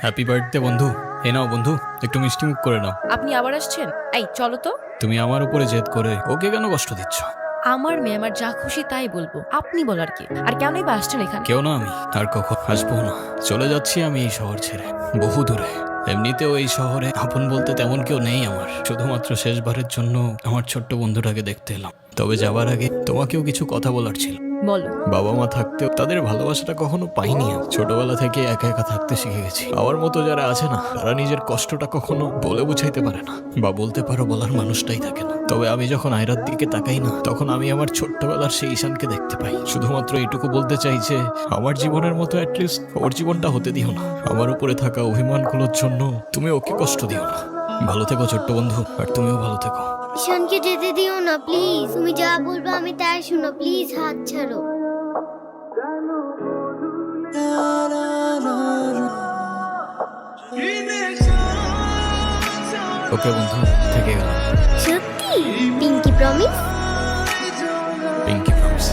Happy birthday বন্ধু। এ নাও বন্ধু একটু মিষ্টি মুখ করে নাও। আপনি আবার আসছেন? এই চলো তো। তুমি আমার উপরে জেদ করে ওকে কেন কষ্ট দিচ্ছ? আমার মেয়ে আমার যা খুশি তাই বলব। আপনি বলার কি? আর কেনই বা আসছেন এখানে? কেউ না আমি আর কখন আসব না। চলে যাচ্ছি আমি এই শহর ছেড়ে বহু দূরে। এমনিতেও এই শহরে আপন বলতে তেমন কেউ নেই আমার। শুধুমাত্র শেষবারের জন্য আমার ছোট্ট বন্ধুটাকে দেখতে এলাম। তবে যাবার আগে তোমাকেও কিছু কথা বলার ছিল। বলো। বাবা মা থাকতেও তাদের ভালোবাসাটা কখনো পাইনি। ছোটবেলা থেকে একা একা থাকতে শিখে গেছি। আমার মতো যারা আছে না, তারা নিজের কষ্টটা কখনো বলে বুঝাইতে পারে না। বা বলতে পারো বলার মানুষটাই থাকে না। তবে আমি যখন আয়রার দিকে তাকাই না, তখন আমি আমার ছোট্টবেলার সেই ঈশানকে দেখতে পাই। শুধুমাত্র এইটুকু বলতে চাই যে, আমার জীবনের মতো অ্যাটলিস্ট ওর জীবনটা হতে দিও না। আমার উপরে থাকা অভিমানগুলোর জন্য তুমি ওকে কষ্ট দিও না। ভালো থেকো ছোট্ট বন্ধু, আর তুমিও ভালো থেকো। ঈশানকে যেতে দিও না প্লিজ তুমি যা বলবে আমি তাই শুনো প্লিজ হাত ছাড়ো। ওকে বন্ধু থেকে গেলাম। সত্যি? Pinky promise pinky promise